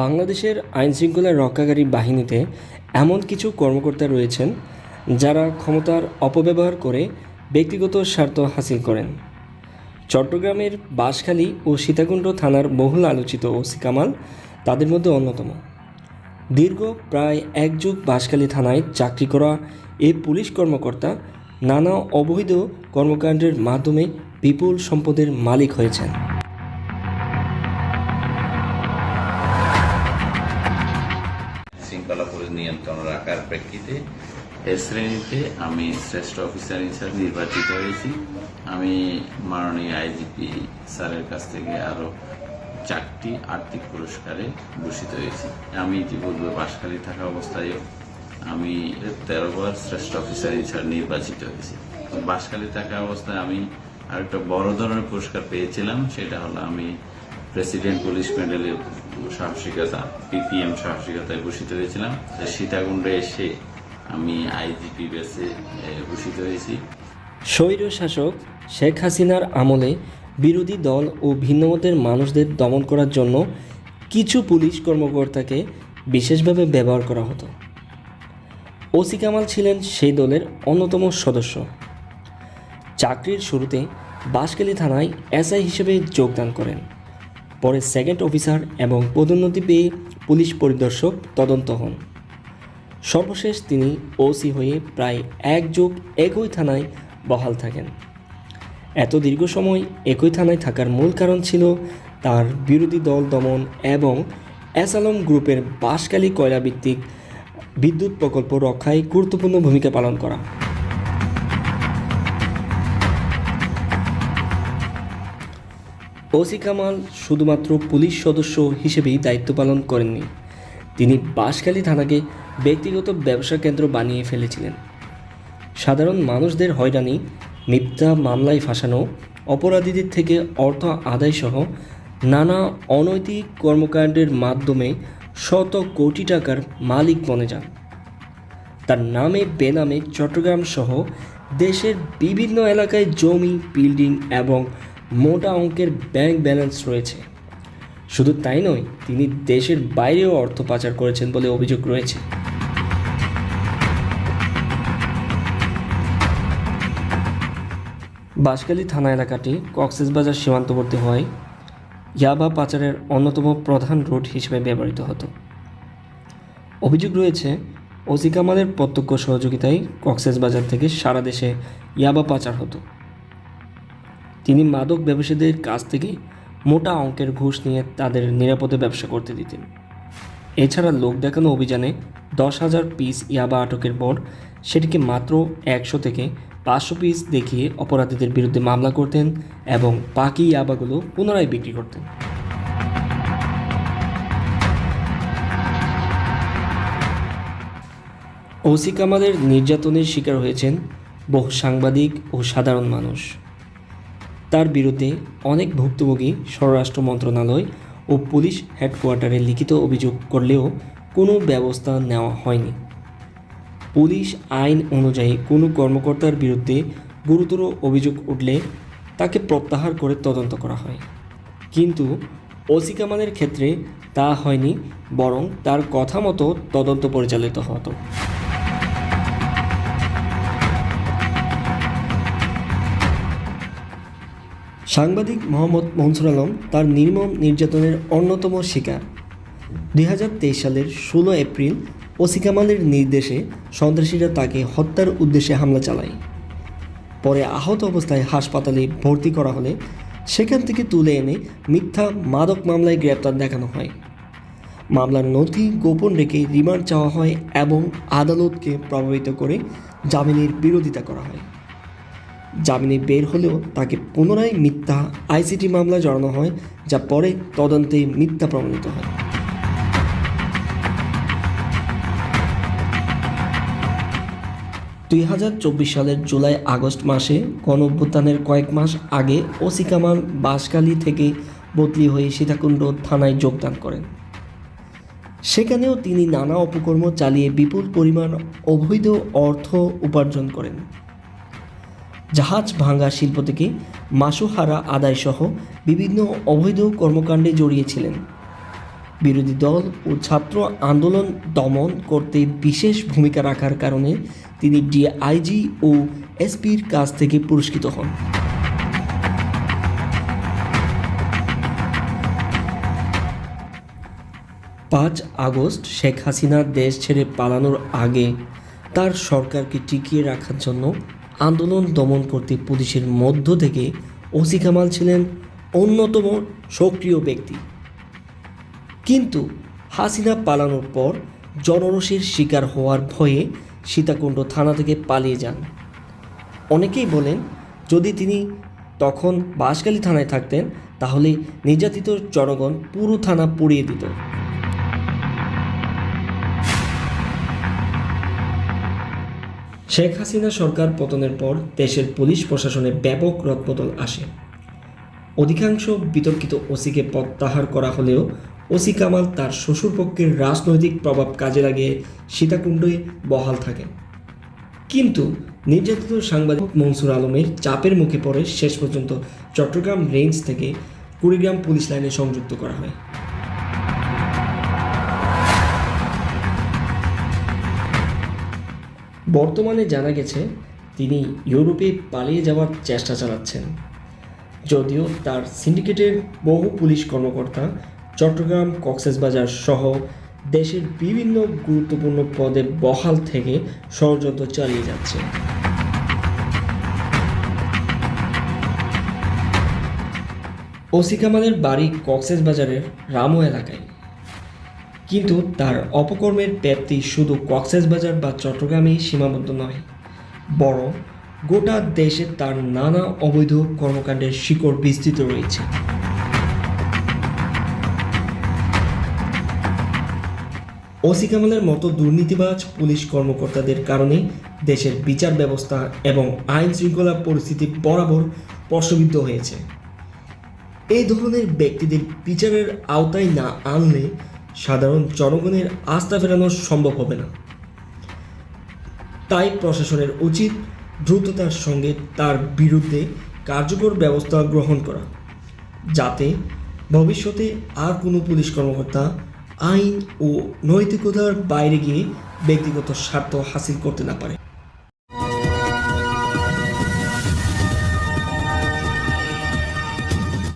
বাংলাদেশের আইনশৃঙ্খলা রক্ষাকারী বাহিনীতে এমন কিছু কর্মকর্তা রয়েছেন যারা ক্ষমতার অপব্যবহার করে ব্যক্তিগত স্বার্থ হাসিল করেন। চট্টগ্রামের বাঁশখালী ও সীতাকুণ্ড থানার বহুল আলোচিত ওসি কামাল তাদের মধ্যে অন্যতম। দীর্ঘ প্রায় এক যুগ বাঁশখালী থানায় চাকরি করা এই পুলিশ কর্মকর্তা নানা অবৈধ কর্মকাণ্ডের মাধ্যমে বিপুল সম্পদের মালিক হয়েছেন। নিয়ন্ত্রণ রাখার প্রেক্ষিতে এ শ্রেণীতে আমি শ্রেষ্ঠ অফিসার হিসাবে নির্বাচিত হয়েছি। আমি মাননীয় আইজিপি স্যারের কাছ থেকে আরও চারটি আর্থিক পুরস্কারে ভূষিত হয়েছি। আমি ইতিপূর্বে বাসখালী থাকা অবস্থায় আমি তেরো বার শ্রেষ্ঠ অফিসার হিসাবে নির্বাচিত হয়েছি। বাসখালী থাকা অবস্থায় আমি আরেকটা বড় ধরনের পুরস্কার পেয়েছিলাম, সেটা হলো আমি প্রেসিডেন্ট পুলিশ মেডেলের সাহসিকতা পিপিএম সাহসিকতায় ভূষিত হয়েছিলাম। সীতাকুণ্ডে এসে আমি আইজিপি বেসে এ, ভূষিত হয়েছি। স্বৈর শাসক শেখ হাসিনার আমলে বিরোধী দল ও ভিন্নমতের মানুষদের দমন করার জন্য কিছু পুলিশ কর্মকর্তাকে বিশেষভাবে ব্যবহার করা হতো। ওসি কামাল ছিলেন সেই দলের অন্যতম সদস্য। চাকরির শুরুতে বাঁশখালী থানায় এসআই হিসেবে যোগদান করেন। পরে সেকেন্ড অফিসার এবং পদোন্নতি পেয়ে পুলিশ পরিদর্শক তদন্ত হন। সর্বশেষ তিনি ওসি হয়ে প্রায় এক যুগ একই থানায় বহাল থাকেন। এত দীর্ঘ সময় একই থানায় থাকার মূল কারণ ছিল তার বিরোধী দল দমন এবং অ্যাসালম গ্রুপের বাঁশখালী কয়লাভিত্তিক বিদ্যুৎ প্রকল্প রক্ষায় গুরুত্বপূর্ণ ভূমিকা পালন করা। ওসি কামাল শুধুমাত্র পুলিশ সদস্য হিসেবেই দায়িত্ব পালন করেননি। তিনি বাঁশখালী থানাকে ব্যক্তিগত ব্যবসা কেন্দ্র বানিয়ে ফেলেছিলেন। সাধারণ মানুষদের হয়রানি, মিথ্যা মামলায় ফাঁসানো, অপরাধীদের থেকে অর্থ আদায়সহ নানা অনৈতিক কর্মকাণ্ডের মাধ্যমে শত কোটি টাকার মালিক বনে যান। তার নামে, বেনামে চট্টগ্রাম সহ দেশের বিভিন্ন এলাকায় জমি, বিল্ডিং এবং মোটা অঙ্কের ব্যাংক ব্যালেন্স রয়েছে। শুধু তাই নয়, তিনি দেশের বাইরেও অর্থ পাচার করেছেন বলে অভিযোগ রয়েছে। বাঁশখালী থানা এলাকাটি কক্সবাজার সীমান্তবর্তী হওয়ায় ইয়াবা পাচারের অন্যতম প্রধান রুট হিসেবে ব্যবহৃত হতো। অভিযোগ রয়েছে, ওসি কামালের প্রত্যক্ষ সহযোগিতায় কক্সবাজার থেকে সারা দেশে ইয়াবা পাচার হতো। তিনি মাদক ব্যবসায়ীদের কাছ থেকে মোটা অঙ্কের ঘুষ নিয়ে তাদের নিরাপদে ব্যবসা করতে দিতেন। এছাড়া লোক দেখানো অভিযানে দশ হাজার পিস ইয়াবা আটকের পর সেটিকে মাত্র একশো থেকে পাঁচশো পিস দেখিয়ে অপরাধীদের বিরুদ্ধে মামলা করতেন এবং বাকি ইয়াবাগুলো পুনরায় বিক্রি করতেন। ওসি কামালের নির্যাতনের শিকার হয়েছেন বহু সাংবাদিক ও সাধারণ মানুষ। তার বিরুদ্ধে অনেক ভুক্তভোগী স্বরাষ্ট্র মন্ত্রণালয় ও পুলিশ হেডকোয়ার্টারে লিখিত অভিযোগ করলেও কোনো ব্যবস্থা নেওয়া হয়নি। পুলিশ আইন অনুযায়ী কোনো কর্মকর্তার বিরুদ্ধে গুরুতর অভিযোগ উঠলে তাকে প্রত্যাহার করে তদন্ত করা হয়। কিন্তু ওসি কামালের ক্ষেত্রে তা হয়নি, বরং তার কথা মতো তদন্ত পরিচালিত হতো। সাংবাদিক মোহাম্মদ মনসুর আলম তার নির্মম নির্যাতনের অন্যতম শিকার। দুই হাজার তেইশ সালের ষোলো এপ্রিল ওসি কামালের নির্দেশে সন্ত্রাসীরা তাকে হত্যার উদ্দেশ্যে হামলা চালায়। পরে আহত অবস্থায় হাসপাতালে ভর্তি করা হলে সেখান থেকে তুলে এনে মিথ্যা মাদক মামলায় গ্রেপ্তার দেখানো হয়। মামলার নথি গোপন রেখে রিমান্ড চাওয়া হয় এবং আদালতকে প্রভাবিত করে জামিনের বিরোধিতা করা হয়। জামিনে বের হলেও তাকে পুনরায় মিথ্যা আইসিটি মামলা জড়ানো হয়, যা পরে তদন্তে মিথ্যা প্রমাণিত হয়। দুই হাজার চব্বিশ সালের জুলাই আগস্ট মাসে গণ অভ্যুত্থানের কয়েক মাস আগে ওসি কামাল থেকে বদলি হয়ে সীতাকুণ্ড থানায় যোগদান করেন। সেখানেও তিনি নানা অপকর্ম চালিয়ে বিপুল পরিমাণ অবৈধ অর্থ উপার্জন করেন। জাহাজ ভাঙা শিল্প থেকে মাসুহারা আদায়সহ বিভিন্ন অবৈধ কর্মকাণ্ডে জড়িয়েছিলেন। বিরোধী দল ও ছাত্র আন্দোলন দমন করতে বিশেষ ভূমিকা রাখার কারণে তিনি ডিআইজি ও এসপির কাছ থেকে পুরস্কৃত হন। পাঁচ আগস্ট শেখ হাসিনা দেশ ছেড়ে পালানোর আগে তার সরকারকে টিকিয়ে রাখার জন্য আন্দোলন দমন করতে পুলিশের মধ্য থেকে ওসি কামাল ছিলেন অন্যতম সক্রিয় ব্যক্তি। কিন্তু হাসিনা পালানোর পর জনরোষের শিকার হওয়ার ভয়ে সীতাকুণ্ড থানা থেকে পালিয়ে যান। অনেকেই বলেন, যদি তিনি তখন বাঁশখালী থানায় থাকতেন, তাহলে নির্যাতিত জনগণ পুরো থানা পুড়িয়ে দিত। শেখ হাসিনা সরকার পতনের পর দেশের পুলিশ প্রশাসনে ব্যাপক রদবদল আসে। অধিকাংশ বিতর্কিত ওসিকে প্রত্যাহার করা হলেও ওসি কামাল তার শ্বশুরপক্ষের রাজনৈতিক প্রভাব কাজে লাগিয়ে সীতাকুণ্ডে বহাল থাকেন। কিন্তু নির্যাতিত সাংবাদিক মনসুর আলমের চাপের মুখে পড়ে শেষ পর্যন্ত চট্টগ্রাম রেঞ্জ থেকে কুড়িগ্রাম পুলিশ লাইনে সংযুক্ত করা হয়। বর্তমানে জানা গেছে, তিনি ইউরোপে পালিয়ে যাওয়ার চেষ্টা চালাচ্ছেন। যদিও তার সিন্ডিকেটের বহু পুলিশ কর্মকর্তা চট্টগ্রাম কক্সবাজার সহ দেশের বিভিন্ন গুরুত্বপূর্ণ পদে বহাল থেকে ষড়যন্ত্র চালিয়ে যাচ্ছে। ওসি কামালের বাড়ি কক্সেসবাজারের রামো এলাকায়। কিন্তু তার অপকর্মের ব্যাপ্তি শুধু কক্সবাজার বা চট্টগ্রামেই সীমাবদ্ধ নয়, বরং গোটা দেশে তার নানা অবৈধ কর্মকাণ্ডের শিকড় বিস্তৃত রয়েছে। ওসি কামালের মতো দুর্নীতিবাজ পুলিশ কর্মকর্তাদের কারণে দেশের বিচার ব্যবস্থা এবং আইন শৃঙ্খলা পরিস্থিতি বরাবর প্রশ্নবিদ্ধ হয়েছে। এই ধরনের ব্যক্তিদের বিচারের আওতায় না আনলে সাধারণ জনগণের আস্থা ফেরানো সম্ভব হবে না। তাই প্রশাসনের উচিত দ্রুততার সঙ্গে তার বিরুদ্ধে কার্যকর ব্যবস্থা গ্রহণ করা, যাতে ভবিষ্যতে আর কোনো পুলিশ কর্মকর্তা, আইন ও নৈতিকতার বাইরে গিয়ে ব্যক্তিগত স্বার্থ হাসিল করতে না পারে।